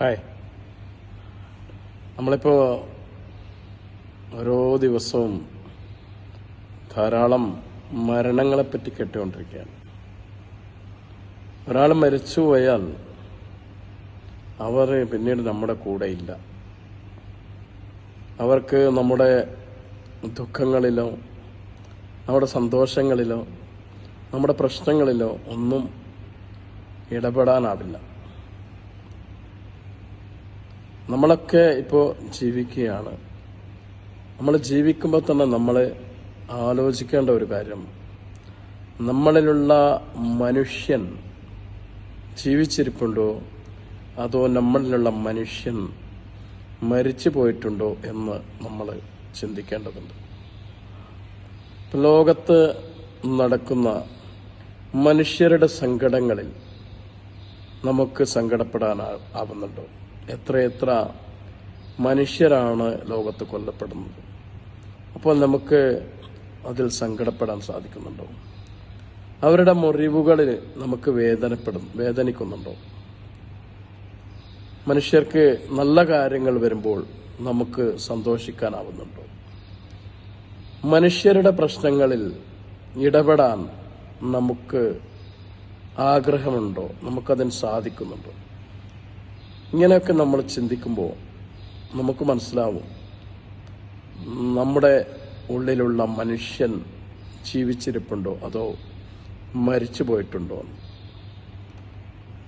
Hi. നമ്മളിപ്പോൾ ഓരോ ദിവസവും ധാരാളം മരണങ്ങളെപ്പറ്റി കേട്ടുകൊണ്ടിരിക്കുകയാണ്. ഒരാൾ മരിച്ചു പോയാൽ അവർ പിന്നീട് നമ്മുടെ കൂടെയില്ല. അവർക്ക് നമ്മുടെ ദുഃഖങ്ങളിലോ നമ്മുടെ സന്തോഷങ്ങളിലോ നമ്മുടെ പ്രശ്നങ്ങളിലോ ഒന്നും ഇടപെടാനാവില്ല. നമ്മളൊക്കെ ഇപ്പോൾ ജീവിക്കുകയാണ്. നമ്മൾ ജീവിക്കുമ്പോൾ തന്നെ നമ്മൾ ആലോചിക്കേണ്ട ഒരു കാര്യം. നമ്മളിലുള്ള മനുഷ്യൻ ജീവിച്ചിരിപ്പുണ്ടോ? അതോ നമ്മളിലുള്ള മനുഷ്യൻ മരിച്ചു പോയിട്ടുണ്ടോ എന്ന് നമ്മൾ ചിന്തിക്കേണ്ടതുണ്ട്. ലോകത്ത് നടക്കുന്ന മനുഷ്യരുടെ സങ്കടങ്ങളിൽ നമുക്ക് സങ്കടപ്പെടാൻ ആവുന്നുണ്ടോ? എത്രയെത്ര മനുഷ്യരാണ് ലോകത്ത് കൊല്ലപ്പെടുന്നത്. അപ്പോൾ നമുക്ക് അതിൽ സങ്കടപ്പെടാൻ സാധിക്കുന്നുണ്ടോ? അവരുടെ മുറിവുകളിൽ നമുക്ക് വേദനപ്പെടും വേദനിക്കുന്നുണ്ടോ? മനുഷ്യർക്ക് നല്ല കാര്യങ്ങൾ വരുമ്പോൾ നമുക്ക് സന്തോഷിക്കാനാവുന്നുണ്ടോ? മനുഷ്യരുടെ പ്രശ്നങ്ങളിൽ ഇടപെടാൻ നമുക്ക് ആഗ്രഹമുണ്ടോ? നമുക്കതിന് സാധിക്കുന്നുണ്ടോ? ഇങ്ങനെയൊക്കെ നമ്മൾ ചിന്തിക്കുമ്പോൾ നമുക്ക് മനസ്സിലാവും നമ്മുടെ ഉള്ളിലുള്ള മനുഷ്യൻ ജീവിച്ചിരിപ്പുണ്ടോ അതോ മരിച്ചു പോയിട്ടുണ്ടോ.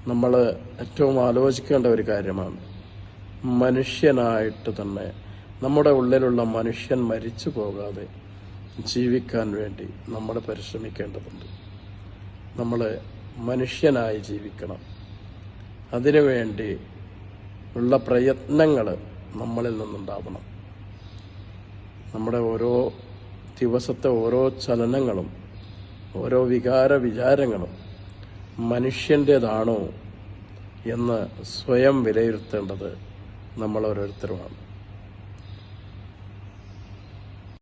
നമ്മൾ ഏറ്റവും ആലോചിക്കേണ്ട ഒരു കാര്യമാണ്. മനുഷ്യനായിട്ട് തന്നെ നമ്മുടെ ഉള്ളിലുള്ള മനുഷ്യൻ മരിച്ചു പോകാതെ ജീവിക്കാൻ വേണ്ടി നമ്മൾ പരിശ്രമിക്കേണ്ടതുണ്ട്. നമ്മൾ മനുഷ്യനായി ജീവിക്കണം. അതിനുവേണ്ടി ഉള്ള പ്രയത്നങ്ങൾ നമ്മളിൽ നിന്നുണ്ടാവണം. നമ്മുടെ ഓരോ ദിവസത്തെ ഓരോ ചലനങ്ങളും ഓരോ വികാര വിചാരങ്ങളും മനുഷ്യന്റേതാണോ എന്ന് സ്വയം വിലയിരുത്തേണ്ടത് നമ്മൾ ഓരോരുത്തരുമാണ്.